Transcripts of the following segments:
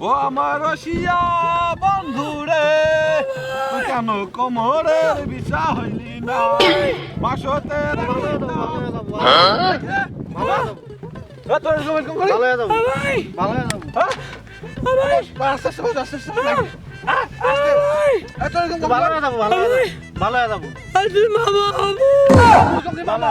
ও আমার রসিয়া বন্ধু রে তুই কেন কোমরের বিষা হইলি না? করে ভালো হয়ে যাব ভালো হয়ে যাব হ্যাঁ ভালো হয়ে যাব। ভালো যাব ভালো যাব আরে মামা। ভালো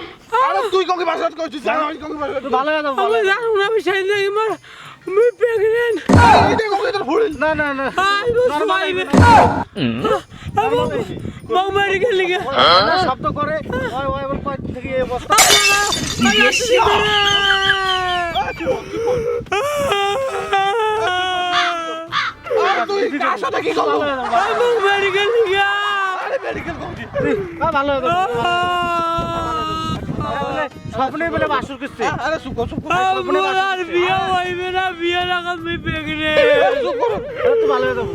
আরে তুই কম বাসাত করছিস আমি কম বাসাত ভালো হয়ে ভালো আমি হয়ে। জানো না আমি সেদিন আমার আমি প্রেগনেন্ট এই দেখো এটা ফুল। না না না। আই বস নর্মাল মাইবে হইবি আমি মাও মেরে গেলি গে শব্দ করে। ওই ওই ওই কয় থেকে এই অবস্থা তুই কার সাথে কি হয়ে আমি আরে মেডিকেল হ্যাঁ, ভালো হয়ে স্বপ্নে বলে বাসুর করছে আরে বিয়ে হইবে না বিয়ে রাখা আমি প্রেগনেন্ট সুপ তো ভালো হয়ে যাব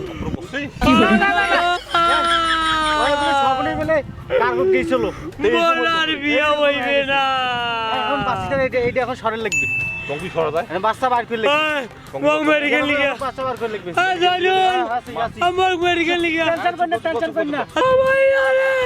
ওই স্বপ্নে বলে কার্গত গেছিল আর বিয়ে হইবে না এখন এটা এটা এখন সরে লাগবে কঙ্কি সরা যায় বাচ্চা বার করে লাগবে মাও মেরে গেলি বাচ্চা বার করে লাগবে জানুন আসি আসি আমার মেরে গেলি গে টেনশন কর না টেনশন কর না ভাই আরে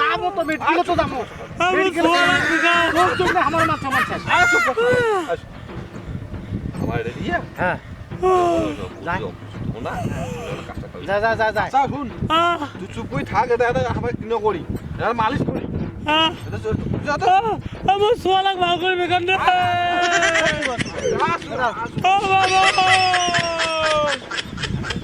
দামও তো মেডিকেল তো দামও আমার মাথা হ্যাঁ যা যা যা যা আচ্ছা শুন তুই চুপ করে থাক এটা এটা আমার কিনো করি এটা মালিশ করি। আমার আস, ও বাবা চলে দেখেন না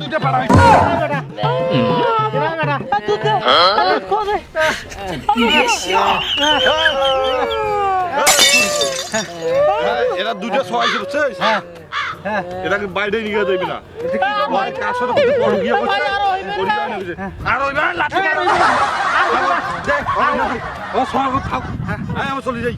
দুইটা পাড়া Kolla! এরা দুটো সবাই করছে এটাকে বাইরে নিয়ে যাবে না। কার সাথে পরকিয়া করছে আর ওই না। লাঠি আমি চলে যাই।